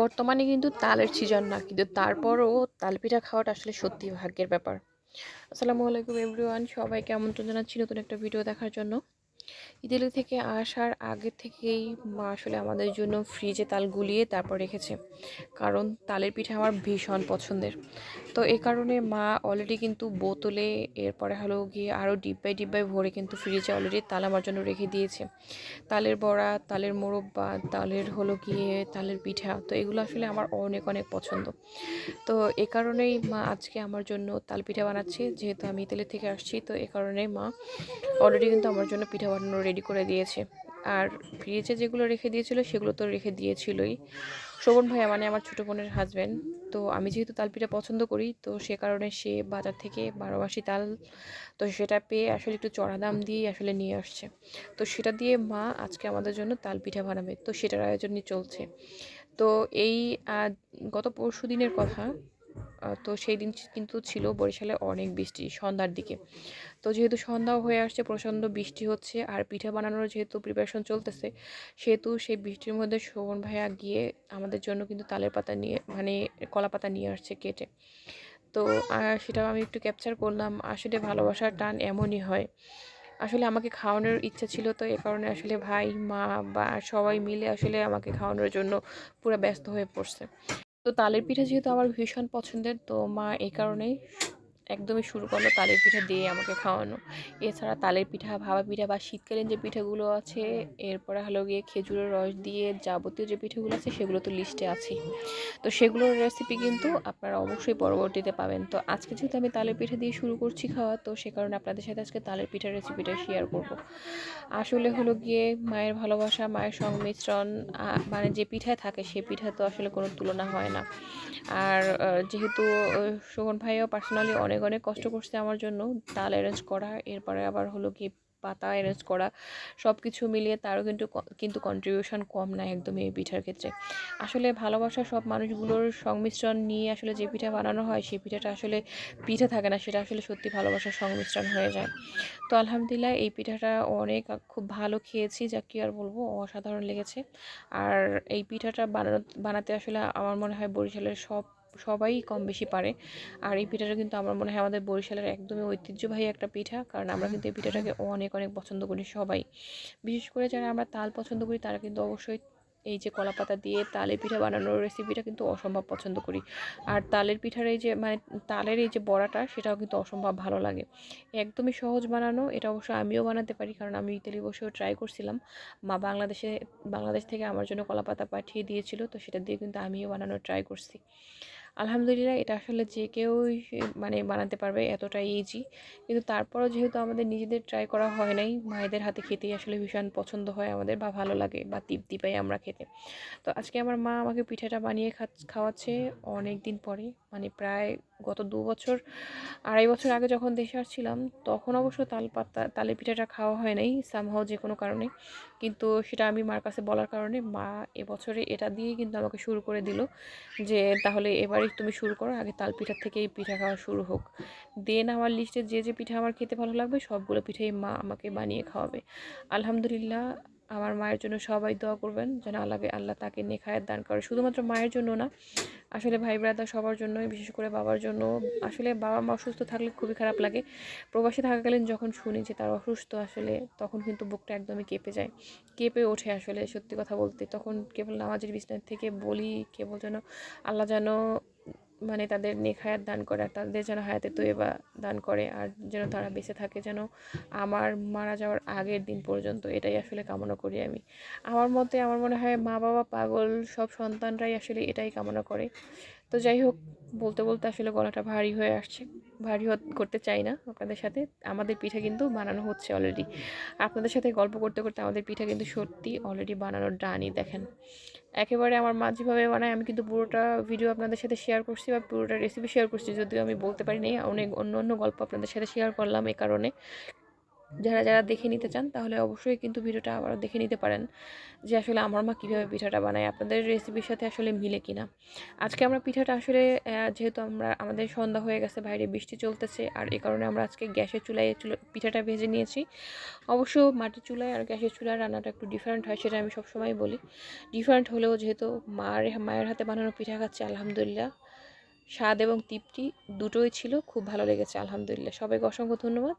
বর্তমানে কিন্তু তালের সিজন না, কিন্তু তারপরও তাল পিঠা খাওয়াটা আসলে সত্যি ভাগ্যের ব্যাপার। আসসালামু আলাইকুম এভরিওয়ান সবাইকে আমন্ত্রণ জানাচ্ছি নতুন একটা ভিডিও দেখার জন্য। ইতালি থেকে আসার আগে থেকেই মা আসলে আমাদের জন্য ফ্রিজে তাল গুলিয়ে তারপর রেখেছে। কারণ তালের পিঠা আমার ভীষণ পছন্দের। তো এই কারণে মা অলরেডি কিন্তু বোতলে, এরপরে হলো গিয়ে আরও ডিব্বায় ডিব্বায় ভরে কিন্তু ফ্রিজে অলরেডি তাল আমার জন্য রেখে দিয়েছে। তালের বড়া, তালের মোরব্বা, তালের হলো গিয়ে তালের পিঠা, তো এগুলো আসলে আমার অনেক অনেক পছন্দ। তো এ কারণেই মা আজকে আমার জন্য তাল পিঠা বানাচ্ছে। যেহেতু আমি ইতালি থেকে আসছি, তো এ কারণে মা অলরেডি কিন্তু আমার জন্য পিঠা বানানো রেডি করে দিয়েছে। আর ফ্রিজে যেগুলো রেখে দিয়েছিল, সেগুলো তো রেখে দিয়েছিলই। শোভন ভাইয়া মানে আমার ছোটো বোনের হাজব্যান্ড তো আমি যেহেতু তাল পিঠা পছন্দ করি, তো সে কারণে সে বাজার থেকে বারোমাসি তাল, তো সেটা পেয়ে আসলে একটু চড়া দাম দিয়েই আসলে নিয়ে আসছে। তো সেটা দিয়ে মা আজকে আমাদের জন্য তালপিঠা বানাবে, তো সেটার আয়োজনই চলছে। তো এই গত পরশু দিনের কথা তো সেই দিন কিন্তু ছিল বরিশালে অনেক বৃষ্টি সন্ধ্যার দিকে। তো যেহেতু সন্ধ্যাও হয়ে আসছে, প্রচণ্ড বৃষ্টি হচ্ছে, আর পিঠা বানানোর যেহেতু প্রিপারেশন চলতেছে, সেহেতু সেই বৃষ্টির মধ্যে শোভন ভাইয়া গিয়ে আমাদের জন্য কিন্তু তালের পাতা নিয়ে মানে কলা পাতা নিয়ে আসছে কেটে। তো সেটাও আমি একটু ক্যাপচার করলাম। আসলে ভালোবাসার টান এমনই হয়। আসলে আমাকে খাওয়ানোর ইচ্ছা ছিল তো, এ কারণে আসলে ভাই, মা বা সবাই মিলে আসলে আমাকে খাওয়ানোর জন্য পুরো ব্যস্ত হয়ে পড়ছে। তো তালের পিঠা যেহেতু আমার ভীষণ পছন্দের তো মা এই কারণেই একদমই শুরু করল তালের পিঠা দিয়ে আমাকে খাওয়ানো। এছাড়া তালের পিঠা ভাবা পিঠা বা শীতকালীন যে পিঠাগুলো আছে, এরপরে হলো গিয়ে খেজুরের রস দিয়ে যাবতীয় যে পিঠাগুলো আছে, সেগুলো তো লিস্টে আছে তো সেগুলোর রেসিপি কিন্তু আপনারা অবশ্যই পরবর্তীতে পাবেন। তো আজকে যেহেতু আমি তালের পিঠা দিয়ে শুরু করছি খাওয়া, তো সে কারণে আপনাদের সাথে আজকে তালের পিঠার রেসিপিটা শেয়ার করব। আসলে হলো গিয়ে মায়ের ভালোবাসা, মায়ের সংমিশ্রণ মানে যে পিঠায় থাকে, সে পিঠা তো আসলে কোনো তুলনা হয় না। আর যেহেতু শোভন ভাইও পার্সোনালি অনেক অনেক অনেক কষ্ট করছে আমার জন্য। তাল অ্যারেঞ্জ করা, এরপরে আবার হলো কি পাতা অ্যারেঞ্জ করা সব কিছু মিলিয়ে তারও কিন্তু কিন্তু কন্ট্রিবিউশন কম না একদমই এই পিঠার ক্ষেত্রে। আসলে ভালোবাসা সব মানুষগুলোর সংমিশ্রণ নিয়ে আসলে যে পিঠা বানানো হয়, সেই পিঠাটা আসলে পিঠা থাকে না, সেটা আসলে সত্যি ভালোবাসার সংমিশ্রণ হয়ে যায়। তো আলহামদুলিল্লাহ এই পিঠাটা অনেক খুব ভালো খেয়েছি, যা কি আর বলব, অসাধারণ লেগেছে। আর এই পিঠাটা বানানো, বানাতে আসলে আমার মনে হয় বরিশালের সব সবাই কম বেশি পারে। আর এই পিঠাটা কিন্তু আমার মনে হয় আমাদের বরিশালের একদমই ঐতিহ্যবাহী একটা পিঠা কারণ আমরা কিন্তু এই পিঠাটাকে অনেক অনেক পছন্দ করি সবাই। বিশেষ করে যারা আমরা তাল পছন্দ করি তারা কিন্তু অবশ্যই এই যে কলা পাতা দিয়ে তালের পিঠা বানানোর রেসিপিটা কিন্তু অসম্ভব পছন্দ করি। আর তালের পিঠার এই যে মানে তালের এই যে বড়াটা সেটাও কিন্তু অসম্ভব ভালো লাগে। একদমই সহজ বানানো এটা অবশ্য আমিও বানাতে পারি কারণ আমি ইতালি বসেও ট্রাই করছিলাম। মা বাংলাদেশে বাংলাদেশ থেকে আমার জন্য কলা পাতা পাঠিয়ে দিয়েছিল তো সেটা দিয়ে কিন্তু আমিও বানানোর ট্রাই করছি। আলহামদুলিল্লাহ এটা আসলে যে কেউই মানে বানাতে পারবে এতটা ইজি কিন্তু তারপরও যেহেতু আমাদের নিজেদের ট্রাই করা হয় নাই মায়েদের হাতে খেতেই আসলে ভীষণ পছন্দ হয় আমাদের বা ভালো লাগে বা তৃপ্তি পাই আমরা খেতে। তো আজকে আমার মা আমাকে পিঠাটা বানিয়ে খাওয়াচ্ছে অনেক দিন পরে মানে প্রায় গত দু বছর, আড়াই বছর আগে যখন দেশে আসছিলাম, তখন অবশ্য তাল পাতা, তালের পিঠাটা খাওয়া হয় নাই সামহাও যে কোনো কারণে। কিন্তু সেটা আমি মার কাছে বলার কারণে মা এবছরে এটা দিয়েই কিন্তু আমাকে শুরু করে দিল যে তাহলে এবারে তুমি শুরু করো, আগে তাল পিঠার থেকেই পিঠা খাওয়া শুরু হোক। দেন আমার লিস্টে যে যে পিঠা আমার খেতে ভালো লাগবে, সবগুলো পিঠাই মা আমাকে বানিয়ে খাওয়াবে। আলহামদুলিল্লাহ, আমার মায়ের জন্য সবাই দোয়া করবেন, যেন আল্লাহ আল্লাহ তাকে নেখায়াত দান করে। শুধুমাত্র মায়ের জন্য না, আসলে ভাই ব্রাদার সবার জন্যই, বিশেষ করে বাবার জন্য। আসলে বাবা মা অসুস্থ থাকলে খুবই খারাপ লাগে। প্রবাসী থাকাকালীন যখন শুনি যে তার অসুস্থ, আসলে তখন কিন্তু বুকটা একদমই কেঁপে যায়। কেঁপে ওঠে আসলে, সত্যি কথা বলতে। তখন কেবল নামাজের বিছনার থেকে বলি, কেবল যেন আল্লাহ যেন মানে তাদের নেখায়াত দান করে আর তাদের যেন হায়াতে তৈবা দান করে আর যেন তারা বেঁচে থাকে, যেন আমার মারা যাওয়ার আগের দিন পর্যন্ত এটাই আসলে কামনা করি আমি। আমার মতে, আমার মনে হয় মা বাবা পাগল সব সন্তানরাই আসলে এটাই কামনা করে। তো যাই হোক, বলতে বলতে আসলে গলাটা ভারী হয়ে আসছে। ভারী করতে চাই না আপনাদের সাথে। আমাদের পিঠা কিন্তু বানানো হচ্ছে অলরেডি আপনাদের সাথে গল্প করতে করতে আমাদের পিঠা কিন্তু সত্যি অলরেডি বানানোর ডানই দেখেন। একেবারে আমার মা যেভাবে বানায়, আমি কিন্তু পুরোটা ভিডিও আপনাদের সাথে শেয়ার করছি বা পুরোটা রেসিপি শেয়ার করছি, যদিও আমি বলতে পারি নাই। অনেক অন্য অন্য গল্প আপনাদের সাথে শেয়ার করলাম এই কারণে। যারা যারা দেখে নিতে চান, তাহলে অবশ্যই কিন্তু ভিডিওটা আবারও দেখে নিতে পারেন যে আসলে আমার মা কীভাবে পিঠাটা বানায়, আপনাদের রেসিপির সাথে আসলে মিলে কিনা। আজকে আমরা পিঠাটা আসলে যেহেতু আমরা, আমাদের সন্ধ্যা হয়ে গেছে, বাইরে বৃষ্টি চলতেছে, আর এ কারণে আমরা আজকে গ্যাসের চুলায় পিঠাটা ভেজে নিয়েছি। অবশ্য মাটির চুলায় আর গ্যাসের চুলায় রান্নাটা একটু ডিফারেন্ট হয়, সেটা আমি সবসময় বলি। ডিফারেন্ট হলেও যেহেতু মার, মায়ের হাতে বানানো পিঠা খাচ্ছে, আলহামদুলিল্লাহ। স্বাদ এবং তৃপ্তি দুটোই ছিল, খুব ভালো লেগেছে, আলহামদুলিল্লাহ। সবাইকে অসংখ্য ধন্যবাদ।